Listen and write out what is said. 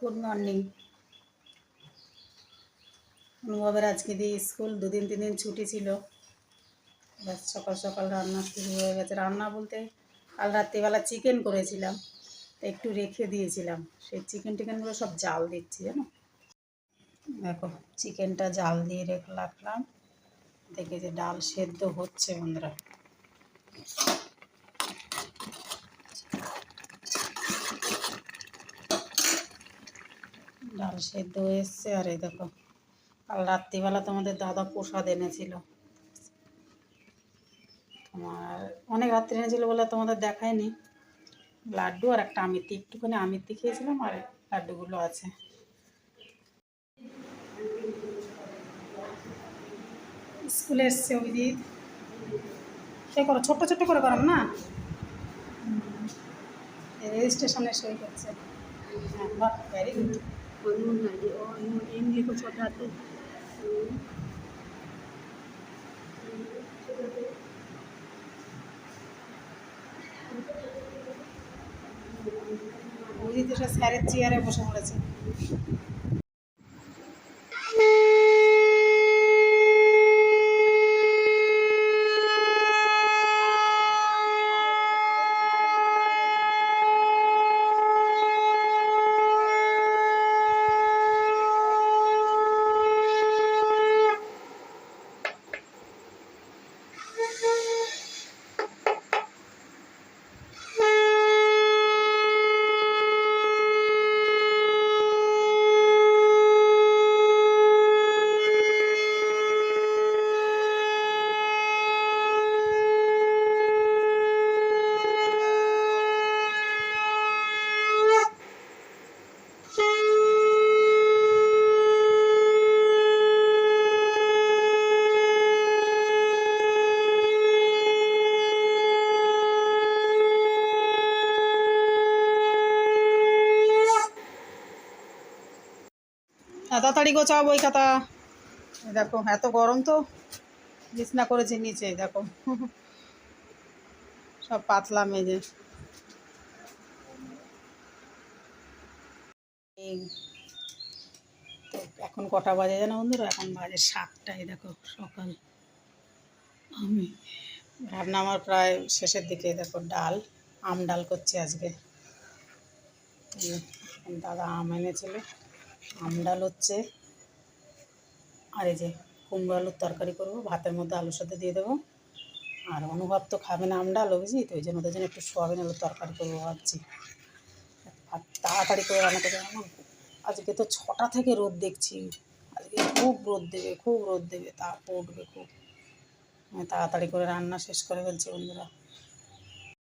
Good morning অনুভবের আজকে দিয়ে স্কুল দুদিন, তিন দিন ছুটি ছিল। এবার সকাল সকাল রান্না শুরু হয়ে গেছে। রান্না বলতে কাল রাত্রিবেলা চিকেন করেছিলাম একটু রেখে দিয়েছিলাম। সেই চিকেন টিকেনগুলো সব জাল দিচ্ছি, জানো? দেখো চিকেনটা জাল দিয়ে রেখে রাখলাম। দেখে যে ডাল সেদ্ধ হচ্ছে, বন্ধুরা। ডাল সেদ্ধ এসছে আর এই দেখো, কাল রাত্রিবেলা তোমাদের দাদা প্রসাদ এনেছিল। তোমার অনেক রাত্রি এনেছিল বলে তোমাদের দেখায়নি। লাড্ডু আর একটা আমিত্তি একটুখানি আমিত্তি খেয়েছিলাম আর লাড্ডুগুলো আছে। স্কুলে এসছে অভিজিৎ। সে করো, ছোট্ট ছোট্ট করে করাম না? রেজিস্ট্রেশনে সই করছে। হ্যাঁ বাহ very good nun lagi oh nun ini ko chota tu মুদিতে স্যারের চেয়ারে বসে পড়েছে তাড়াতাড়ি গোছাও বই খাতা। দেখো, এত গরম তো। বিছনা করেছি নিচে, দেখো। সব পাতলা মেজে। এখন কটা বাজে জানো বন্ধুরা? এখন বাজে সাতটায়, দেখো, সকাল। আমি রান্না আমার প্রায় শেষের দিকে, দেখো, ডাল, আম ডাল করছি আজকে। দাদা আম এনেছিল। আম ডাল হচ্ছে। আর এই যে কুমড়ো আলুর তরকারি করব, ভাতের মধ্যে আলুর সাথে দিয়ে দেবো। আর অনুভব তো খাবে না আম ডাল বুঝি তো ওই জন্য ওদের জন্য একটু সোয়াবিন আলুর তরকারি করব ভাবছি। আর তাড়াতাড়ি করে রান্না করতে না আজকে তো ছটা থেকে রোদ দেখছি। আজকে খুব রোদ দেবে, খুব রোদ দেবে, তাপ উঠবে খুব। তাড়াতাড়ি করে রান্না শেষ করে ফেলছি বন্ধুরা।